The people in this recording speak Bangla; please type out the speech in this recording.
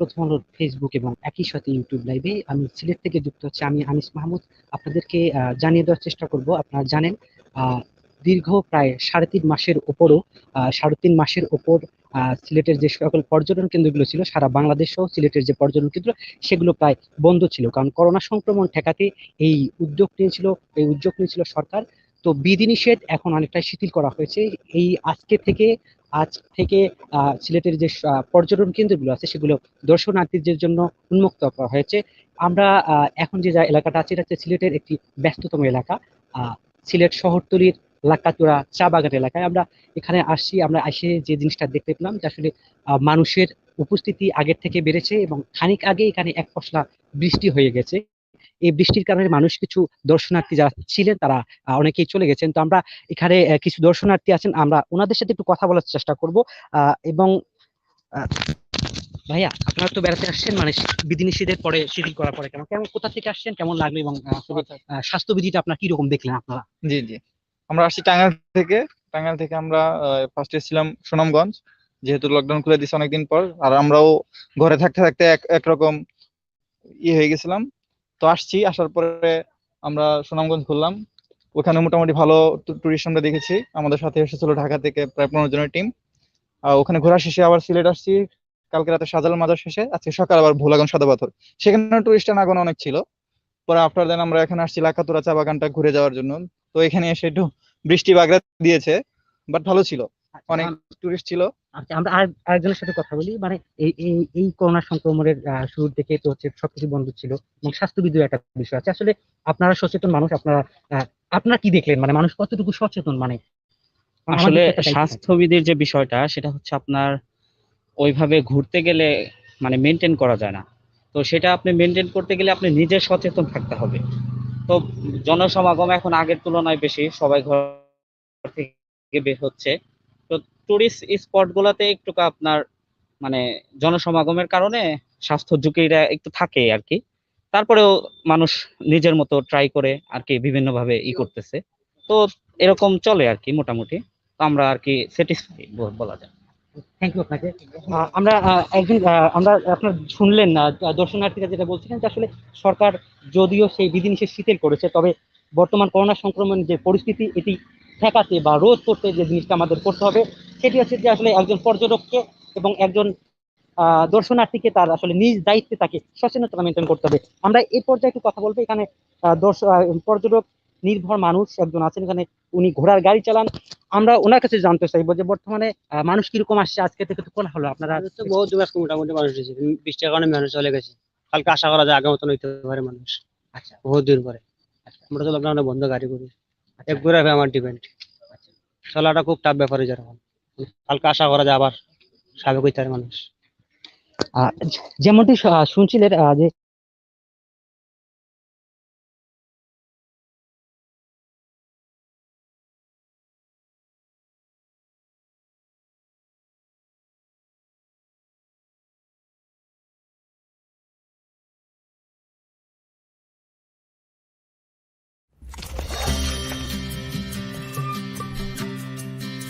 প্রথম আলোর ফেসবুক এবং একই সাথে ইউটিউব লাইভে আমি সিলেট থেকে যুক্ত হচ্ছে, আমি আনিস মাহমুদ। আপনাদেরকে জানিয়ে দেওয়ার চেষ্টা করব, আপনারা জানেন দীর্ঘ প্রায় সাড়ে তিন মাসের ওপরও সাড়ে তিন মাসের ওপর সিলেটের যে সকল পর্যটন কেন্দ্রগুলো ছিল, সারা বাংলাদেশ সহ সিলেটের যে পর্যটন কেন্দ্র, সেগুলো প্রায় বন্ধ ছিল। কারণ করোনা সংক্রমণ ঠেকাতে এই উদ্যোগ নিয়েছিল, এই উদ্যোগ নিয়েছিল সরকার। তো বিধিনিষেধ এখন অনেকটাই শিথিল করা হয়েছে। এই আজকে থেকে আজ থেকে সিলেটের যে পর্যটন কেন্দ্রগুলো আছে, সেগুলো দর্শনার্থীদের জন্য উন্মুক্ত করা হয়েছে। আমরা এখন যে, যা এলাকাটা আছে, এটা হচ্ছে সিলেটের একটি ব্যস্ততম এলাকা। সিলেট শহরতলির লাক্কাতুরা চা বাগান এলাকায় আমরা এখানে আসছি। আমরা এসে যে জিনিসটা দেখতে পেলাম, যে আসলে মানুষের উপস্থিতি আগের থেকে বেড়েছে এবং খানিক আগে এখানে এক পশলা বৃষ্টি হয়ে গেছে। এই বৃষ্টির কারণে মানুষ কিছু দর্শনার্থী যারা ছিলেন তারা অনেকেই চলে গেছেন। তো আমরা এখানে কিছু দর্শনার্থী আছেন আমরা ওনাদের সাথে একটু কথা বলার চেষ্টা করব। আহ, এবং ভাইয়া আপনারা তো বেড়াতে আসছেন মানে বিধিনিষেধের পরে শিথিল করার পরে কেমন কেমন কোথা থেকে আসছেন কেমন লাগল এবং আসলে, আহ, স্বাস্থ্যবিধিটা আপনার কীরকম দেখলেন আপনারা? জি জি। আমরা আসছি টাঙ্গাইল থেকে। টাঙ্গাইল থেকে আমরা ফার্স্ট এসেছিলাম সুনামগঞ্জ। যেহেতু লকডাউন খুলে দিছে অনেকদিন পর আর আমরাও ঘরে থাকতে থাকতে এক একরকম ইয়ে হয়ে গেছিলাম। তো আসছি আসার পরে আমরা সুনামগঞ্জ ঘুরলাম। ওখানে মোটামুটি ভালো টুরিস্ট আমরা দেখেছি। আমাদের সাথে এসেছিল ঢাকা থেকে প্রায় পনেরো জনের টিম ওখানে ঘোরা শেষে আবার সিলেট আসছি। কালকে রাতে শাহজালাল মাজার শেষে। আজকে সকাল আবার ভোলাগঞ্জ সাদা পাথর। সেখানে টুরিস্ট আনাগোনা অনেক ছিল। পরে আফটার দেন আমরা এখানে আসছি লাকাতুরা চা বাগানটা ঘুরে যাওয়ার জন্য। তো এখানে এসে একটু বৃষ্টি বাগড়া দিয়েছে বাট ভালো ছিল। অনেক টুরিস্ট ছিল। আচ্ছা আমরা আর আরেকজনের সাথে কথা বলি। মানে এই এই এই করোনা সংক্রমণের শুরুর থেকে তো হচ্ছে সবকিছু বন্ধ ছিল এবং স্বাস্থ্যবিধির একটা বিষয় আছে। আসলে আপনারা সচেতন মানুষ আপনারা আপনারা কি দেখলেন? মানে মানুষ কতটুকু সচেতন? মানে আসলে। স্বাস্থ্যবিধির যে বিষয়টা সেটা হচ্ছে আপনার ওইভাবে ঘুরতে গেলে মানে মেনটেন করা যায় না। তো সেটা আপনি মেনটেন করতে গেলে আপনি নিজে সচেতন থাকতে হবে। তো জনসমাগম এখন আগের তুলনায় বেশি সবাই ঘর থেকে বের হচ্ছে। টুরিস্ট স্পট গুলাতে একটু আপনার মানে জনসমাগমের কারণে স্বাস্থ্য ঝুঁকিটা একটু থাকে আর কি তারপরেও মানুষ নিজের মতো ট্রাই করে আর কি বিভিন্ন ভাবে ই করতেছে। তো এরকম চলে আর কি মোটামুটি আমরা আর কি স্যাটিসফাই বলা যায়। থ্যাংক ইউ আপনাকে। আমরা একদিন আমরা আপনার শুনলেন না দর্শনার্থীরা যেটা বলছিলেন যে আসলে সরকার যদিও সেই বিধিনিষেধ শিথিল করেছে, তবে বর্তমান করোনা সংক্রমণ যে পরিস্থিতি, এটি ঠেকাতে বা রোধ করতে যে জিনিসটা আমাদের করতে হবে সেটি হচ্ছে যে আসলে একজন পর্যটককে এবং একজন দর্শনার্থীকে তার আসলে নিজ দায়িত্বে তাকে সচেতনতা মেনটেন করতে হবে। আমরা এই পর্যায়ে একটু কথা বলব। এখানে পর্যটক নির্ভর মানুষ একজন আছেন। এখানে উনি ঘোড়ার গাড়ি চালান। আমরা ওনার কাছে জানতে চাইব যে বর্তমানে আহ, মানুষ কীরকম আসছে? আজকে থেকে তো কোন হলো? আপনারা দূর আজকে মোটামুটি মানুষ এসেছে বৃষ্টির কারণে মানুষ চলে গেছে। কালকে আশা করা যায় আগের মতন হইতে পারে মানুষ। আচ্ছা। বহুত দূর পরে। আমরা তো লকডাউনে বন্ধ গাড়ি করি। এক ঘুরে আমার ডিপেন্ড চলাটা খুব টাফ ব্যাপার হয়ে যায়। কালকে আশা করা যায় আবার স্বাভাবিক মানুষ। যেমনটি শুনছিলেন যে